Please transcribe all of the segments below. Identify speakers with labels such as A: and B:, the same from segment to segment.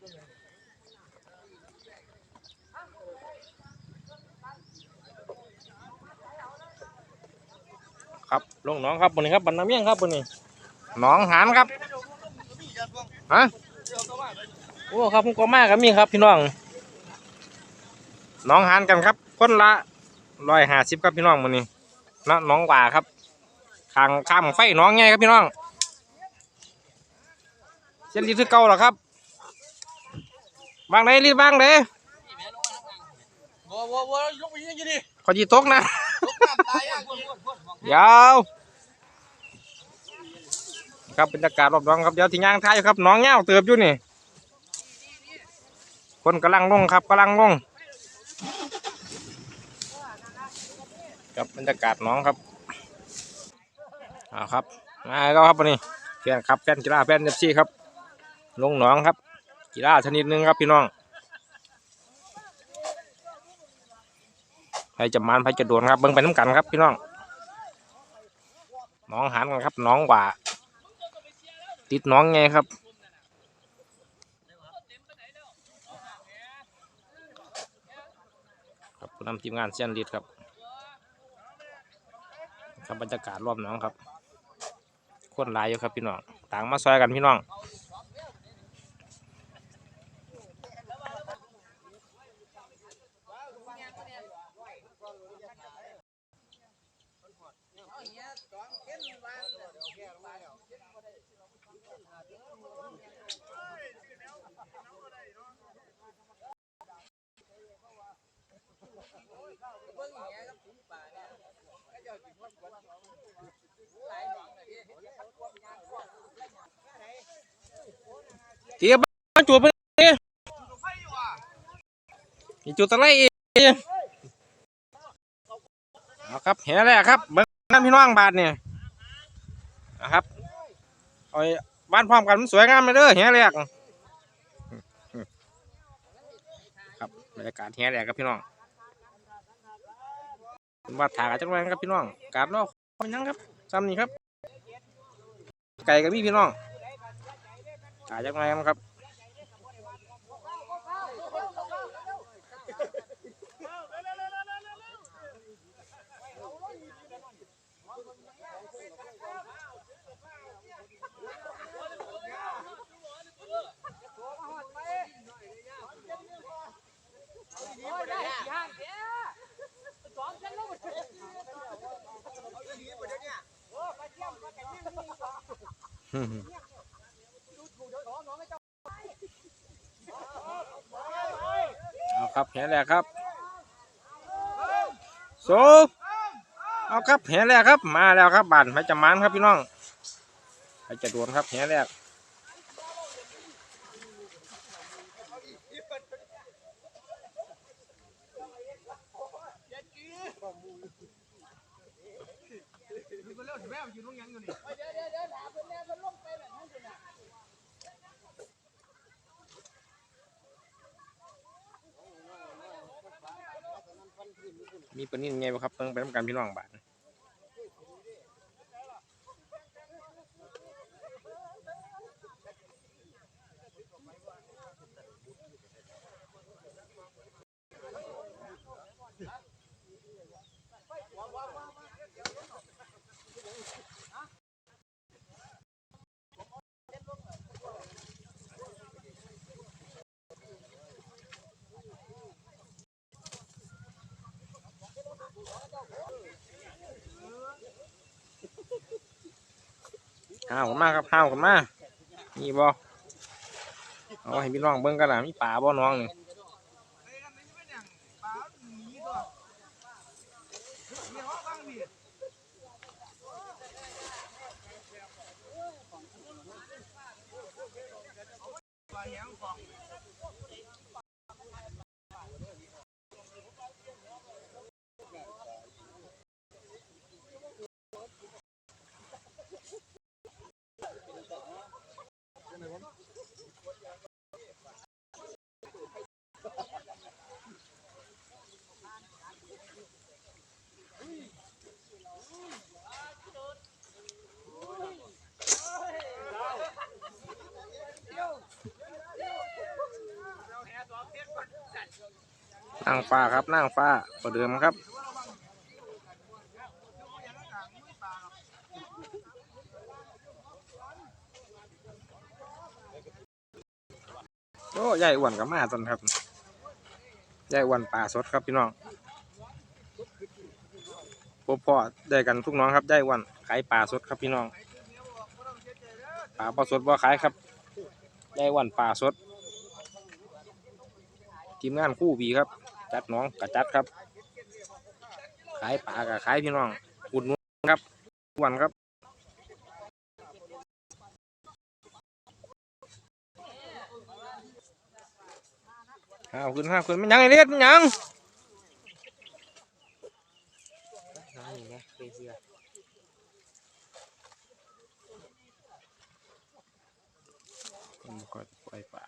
A: ครับลงหน้องครับบนนี้ครับบันน้ำเมี่ยงครับบนนี้หนองหานครับฮะโอ้ครับผมก็มากครับมีครับพี่น้องหน้องหานกันครับคนละร้อยห้าสิบครับพี่น้องบนนี้นะหน้องหว่าครับทางข้ามไฟหน้องไงครับพี่น้องเส้นรีดคือเก่าเหรอครับ บางไหนรีดบางไหน
B: บัวบัวบัวยกไปยังดิ
A: ขอจีตกนะ
B: ยกน้ำตายอะคนคนคน
A: ยาวครับบรรยากาศรอบน้องครับเดี๋ยวที่ย่างท้ายครับน้องเงี้ยวเติบอยู่นี่ คนกำลังลงครับกำลังลงกับบรรยากาศน้องครับเอาครับมาแล้วครับวันนี้แฟนครับแฟนกีฬาแฟนเอฟซีครับ ลงหนองครับ กีฬาชนิดหนึ่งครับพี่น้องใครจะมันใครจะโดนครับเบิ่งไปน้ำกันครับพี่น้องน้องหันกันครับน้องว่าติดน้องไงครับครับผู้นำทีมงานเซียนลิดครับครับบรรยากาศรอบน้องครับคนหลายอยู่ครับพี่น้องต่างมาซอยกันพี่น้อง เตี้ยบ้านจูบไปดิมีจุดตะไลอีกเอาครับเห็นแล้วครับเบิ้งน้ำพี่น้องบาทเนี่ยนะครับเอาบ้านพร้อมกันมันสวยงามเลยเด้อเห็นแล้วครับบรรยากาศเห็นแล้วครับพี่น้อง วัดถากจังหวัดครับพี่น้องการรอคอยยังครับซ้ำนี่ครับ ไก่กับพี่พี่น้องถายจังไงครับ เอาครับเห็นแล้วครับโซเอาครับเห็นแล้วครับ มาแล้วครับบานไปจะมันครับพี่น้องไปจะโดนครับเห็นแล้ว
B: คนเลี้ยวถึงแม่ยืนตรงยังอยู่นี่
A: มีปลานิ่ไงบ่ครับเพิ่งไปทำการพี่น้องบาน ห้าวกันมากครับห้าวกันมามีบอเอาให้พี่น้องเบิ้งกันนะมีป่าบ่น้องนี่
B: ปลาหนีตัวมีห้องบ้างดิปลาแห้งของ
A: เนั่งฟ้าครับนั่งฟ้าประเดิมครับ โอ้ยายอ้วนกับมาตอนครับยายอ้วนป่าสดครับพี่น้องพบพ่อได้กันทุกน้องครับยายอ้วนขายป่าสดครับพี่น้องป่าปลาสดบ่ขายครับยายอ้วนป่าสดทีมงานคู่บีครับ จัดน้องกับจัดครับ ขายป่ากับขายพี่น้องอุดหนุนครับอ้วนครับห้าวขึ้นห้าวขึ้นมันยังไงเล็ดมันยัง
B: น้ำนี่ไงเปเซีย
A: ผมก็ปล่อยป่า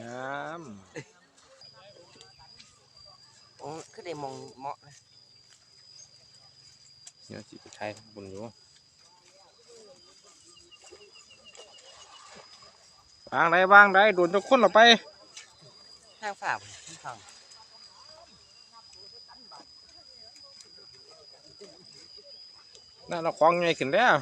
A: ย้
B: โอ้ก็ได้มองเหมาะนะำ
A: เนี่ยสิไปไทยบนอยู่วางได้วางได้โดนเจะคนเราไป
B: ทางฝ่าที่ทาง
A: น่าเราคล้องไงขึ้นแล้ว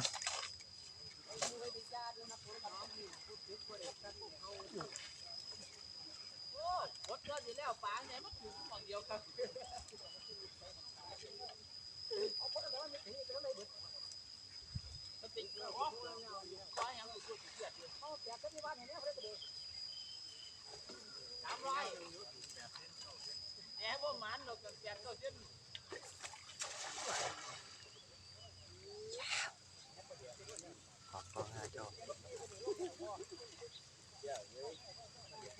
B: ขอบคุณอาจารย์
A: ข้า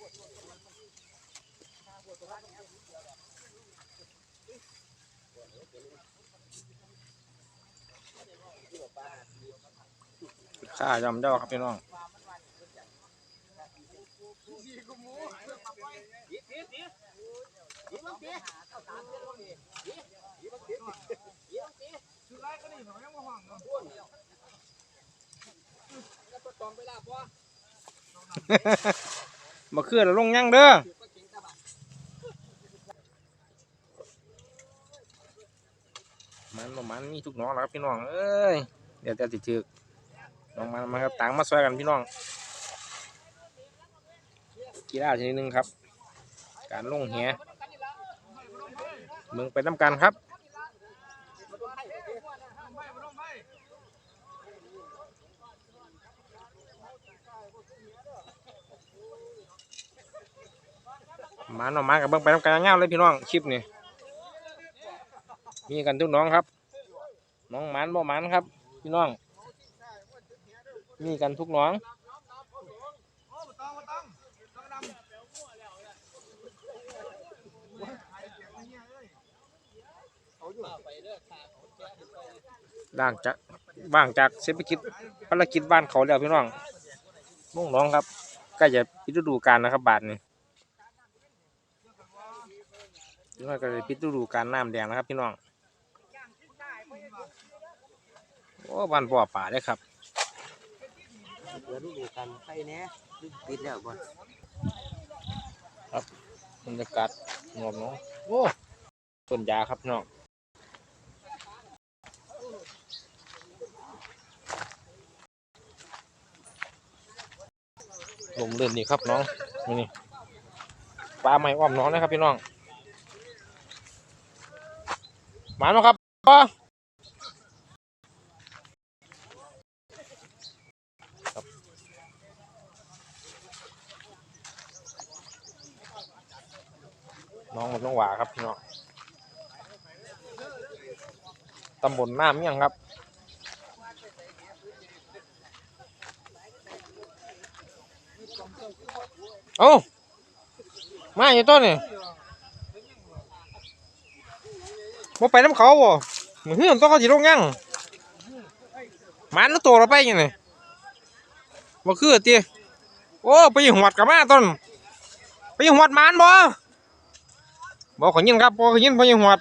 A: ยำเจ้าครับพี่น้องมาเคลื่อนแล้วลงยังเด้อ มันบ่มันมีทุกน้องแล้วครับพี่น้องเอ้ยเดี๋ยวแต่ติดจึกน้องมันมาครับต่างมาช่วยกันพี่น้องกีฬาชนิดหนึ่งครับ การลงแหเมืองไปน้ำกันครับมาหน่อมากับเบิ่งไปน้ำกันเงาวเลยพี่น้องคลิปนี่มีกันทุกน้องครับ น้องมันบ่มันครับ พี่น้อง มีกันทุกน้องด่างจากบ้างจากเศรษฐกิจภารกิจบ้านเขาแล้วพี่น้องน้องน้องครับใกล้จะปิดฤดูกาลนะครับบาทนี้พี่น้องก็จะปิดฤดูกาลน้ำแดงนะครับพี่น้องโอ้บ้านบ่อป่าเลยครับ
B: เดี๋ยวดูดูกันไปเนี้ยปิดแล้วบ่
A: บรรยากาศงอบน้องโอ้ต้นยาครับพี่น้องลมเลื่นนี่ครับน้องนี่ปลาไม้อ้อมน้องนะครับพี่น้องมาแล้วครับป้าครับน้องกับน้องหวาครับพี่น้องตำบลน้ำเมี่ยงครับเอ้ามาอยู่ต้นนี่บ่ไปน้ำเขาบ่เหมือนเฮือนต้องเขาสิลงยังมันตัวเราไปยังไงบ่คือติโอ้ไปหวดกับมาต้นไปหวดมันบ่บ่ขอยินครับบ่ขอยินบ่ยิงหวด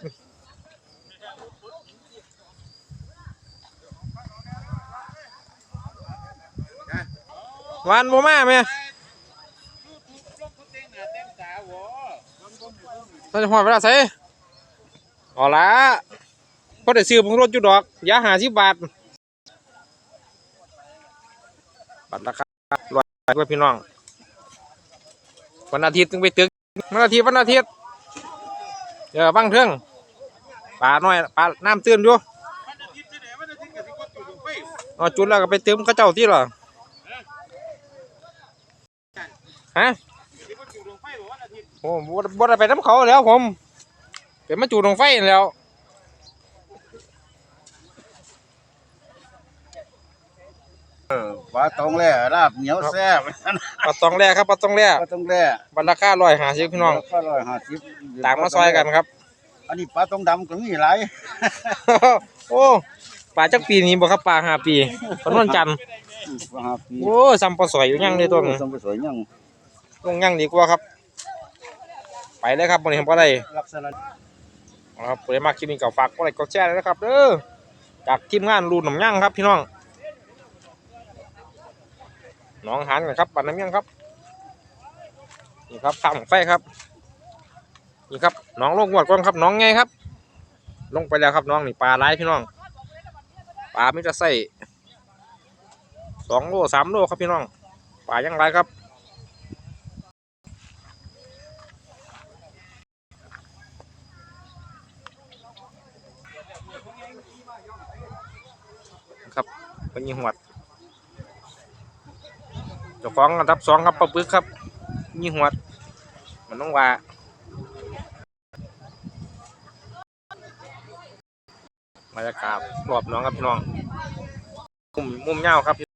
A: วานบ่มาแม่เราจะหอดเวลาใส่เอาละพอได้ซื้อผงรถจุดดอกยาหาสิบบาทบัตรราคาร้อยกว่าพี่น้อง วันอาทิตย์ถึงไปตึกวันอาทิตย์วันอาทิตย์เดี๋ยวบังเทิงปลาหน้อยปลาน้ำเตื้นอยู่เอจุดแล้วก็ไปเติมข้าเจ้าที่หรอ ฮะโอ้บ่บ่ได้ไปน้ำเขาแล้วผมเป็นมาจูดลงไฟนั่นแหล้ว
C: ปลาตองแล่ราบเหนียวแซ่บ
A: ปลาตองแร่ครับปลาตองแร่
C: ปลาตองแล่
A: บัตรราคาร้อยหาสิพี่น้อง
C: ก็ร้อยห้าสิบ
A: ต่างมาซอยกันครับ
C: อันนี้ปลาตองดำก็มีหลาย
A: โอ้ปลาจักปีนี้บ่ครับปลาห้าปีปลานวลจันทร์
C: ปลาห้าปี
A: โอ้ซ้ำปลาสอยอยู่ยังเลยตัวนี้
C: สมบูรณ์สวยยัง
A: ลงยังดีกว่าครับ ไปเลยครับวันนี้ผมก็ได้
C: ลักษณะ
A: เอาครับผมได้มาคลิปนี้ก็ฝากกดไลค์กดแชร์ด้วยนะครับเด้อจากทีมงานรูนหนำย่างครับพี่น้องน้องหันกันครับปันน้ำย่างครับนี่ครับข้ามของไฟครับนี่ครับน้องลงหวดก่อนครับน้องไงครับ ลงไปแล้วครับน้องนี่ปลาไร้พี่น้องปลาไม่จะใส่สองโลสามโลครับพี่น้องปลายังไรครับ ครับเป็นยี่หวดเจ้าของอันดับสองครับปะปึกครับยี่หวด มันต้องว่าบรรยากาศรอบน้องครับพี่น้องมุมมุมเงาครับ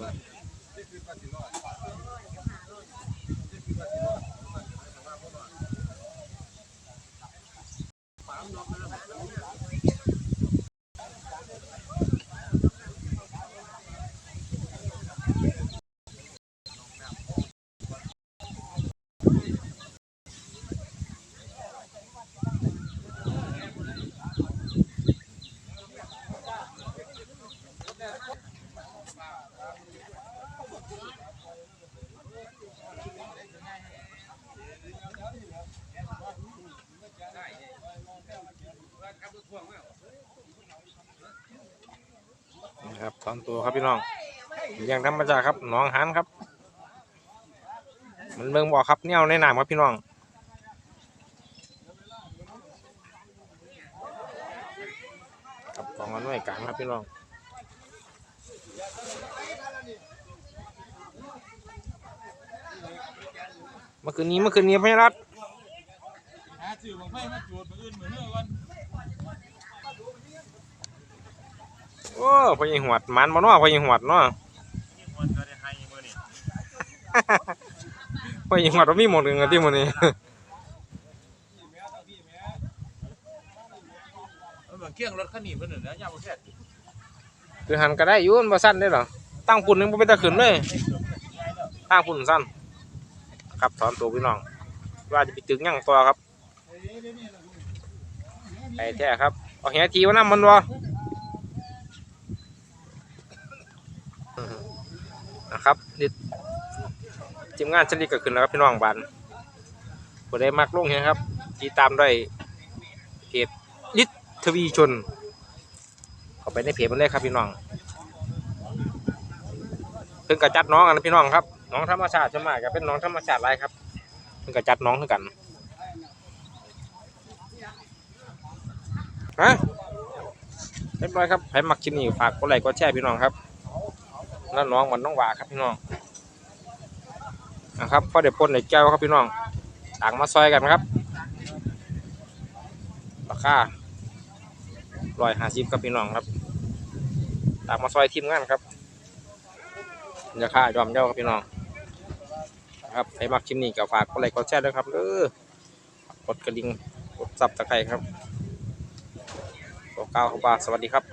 A: การครับพี่น้องนะครับ ตัวครับพี่น้องอยังธรรมชาติครับน้องหันครับ มันเบิ่งบอกครับเนี่ยในน้ำครับพี่น้องกับกองกันไว้กลางครับพี่น้องเมื่อคืนนี้เมื่อคืนนี้พี่รัฐ
D: หาสื่อของไฟมาจูดมืออื่นมือเมื่อวัน
A: โอ้พยิงหวดมันบ่เนาะพยิงหวดเนาะ
D: วันก็ได้ให้มือนี่
A: พยิงหวดบ่มีหมดเลยที่มื้อนี้
D: มันเหมือนเกี้ยงรถคันนี้เพิ่นน่ะนะยามบ่แซ่บ
A: คือหันก็ได้อยู่มันบ่สั้นได้หรอตั้งปุ่นนึงบ่เป็นตะขึ้นเลยตั้งปุ่นสั้นครับถอนตัวพี่น้อง ว่าจะไปตึกหยังต่อครับไปแท้ครับเอาแหทีว่าน้ำมันบ่ นะครับนี่ทีมงานชลิดก็ขึ้นแล้วครับพี่น้องบานบได้มักลงเฮงครับติดตามด้วยเพจลิททวีชนเข้าไปในเพจมันเลยครับพี่น้องเพิ่งกระจัดน้องกันนะพี่น้องครับน้องธรรมชาติจะมากับเป็นน้องธรรมชาติไรครับเพิ่งกระจัดน้องคือกันฮะเรียบร้อยครับใครมักคลิปนี้ฝากกดไลค์กดแชร์พี่น้องครับ แล้วน้องมันน้องหวาครับพี่น้องนะครับพอเดี๋ยวปนในแก้วครับพี่น้องต่างมาซอยกันครับราคาร้อยห้าสิบครับพี่น้องครับต่ามมาซอยทีมงานครับอย่าคายอมเจ้าครับพี่น้องนะครับใครมักคลิปนี้ก็ฝากกดไลค์กดแชร์ด้วยครับเออกดกระดิ่งกดซับตะไคร้ครับขอกล่าวคำว่าสวัสดีครับ